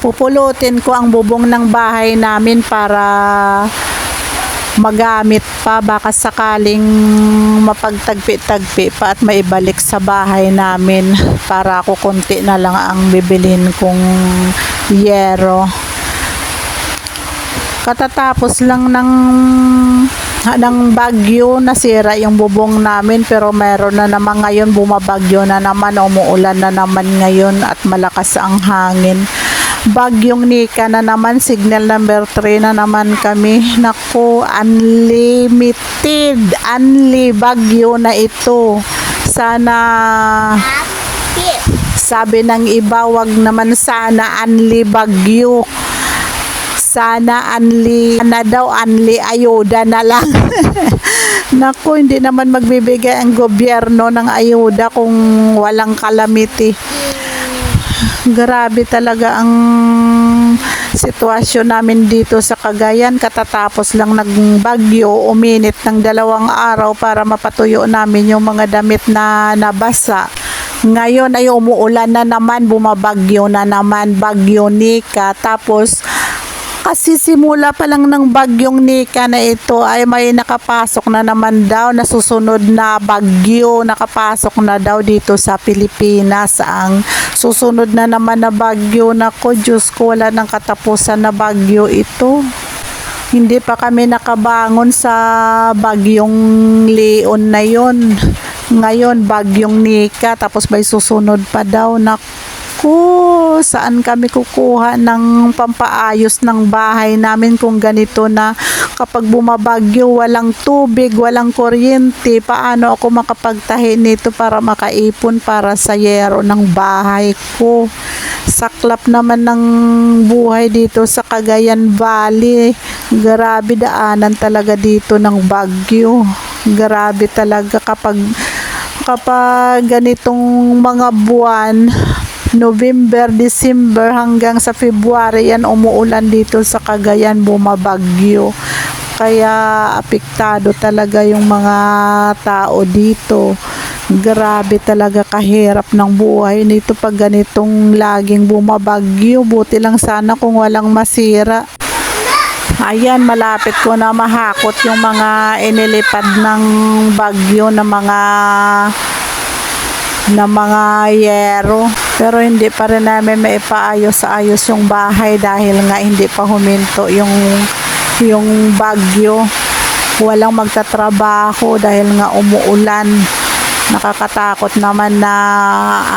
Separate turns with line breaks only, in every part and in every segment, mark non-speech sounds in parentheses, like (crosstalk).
Pupulutin ko ang bubong ng bahay namin para magamit pa. Baka sakaling mapagtagpi-tagpi pa at maibalik sa bahay namin para ako konti na lang ang bibilin kong yero. Katatapos lang ng ng bagyo nasira yung bubong namin pero meron na naman ngayon bumabagyo na naman umuulan na naman ngayon at malakas ang hangin bagyong Nika na naman signal number 3 na naman kami. Naku unlimited unli bagyo na ito. Sana sabi ng iba wag naman sana unli bagyo. Sana anli na daw anli ayuda na lang. (laughs) Naku hindi naman magbibigay ang gobyerno ng ayuda kung walang calamity grabe talaga ang sitwasyon namin dito sa Cagayan. Katatapos lang ng bagyo uminit ng dalawang araw para mapatuyo namin yung mga damit na nabasa. Ngayon ay umuulan na naman bumabagyo na naman bagyo Nika. Tapos kasi simula pa lang ng bagyong Nika na ito ay may nakapasok na naman daw na susunod na bagyo nakapasok na daw dito sa Pilipinas. Ang susunod na naman na bagyo nako Diyos ko wala nang katapusan na bagyo ito. Hindi pa kami nakabangon sa bagyong Leon na yon ngayon bagyong Nika tapos may susunod pa daw Naku, saan kami kukuha ng pampaayos ng bahay namin kung ganito na kapag bumabagyo, walang tubig, walang kuryente, paano ako makapagtahi nito para makaipon para sa yero ng bahay ko. Saklap naman ng buhay dito sa Cagayan Valley. Grabe daanan talaga dito ng bagyo. Grabe talaga kapag kapag ganitong mga buwan November, December hanggang sa February yan umuulan dito sa Cagayan bumabagyo. Kaya apektado talaga yung mga tao dito. Grabe talaga kahirap ng buhay nito pag ganitong laging bumabagyo. Buti lang sana kung walang masira. Ayan, malapit ko na mahakot yung mga inilipad ng bagyo na mga na mga yero. Pero hindi pa rin namin maipaayos sa ayos yung bahay dahil nga hindi pa huminto yung yung bagyo. Walang magtatrabaho dahil nga umuulan. Nakakatakot naman na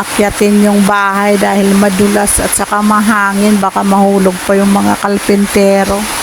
akyatin yung bahay dahil madulas at saka mahangin. Baka mahulog pa yung mga kalpintero.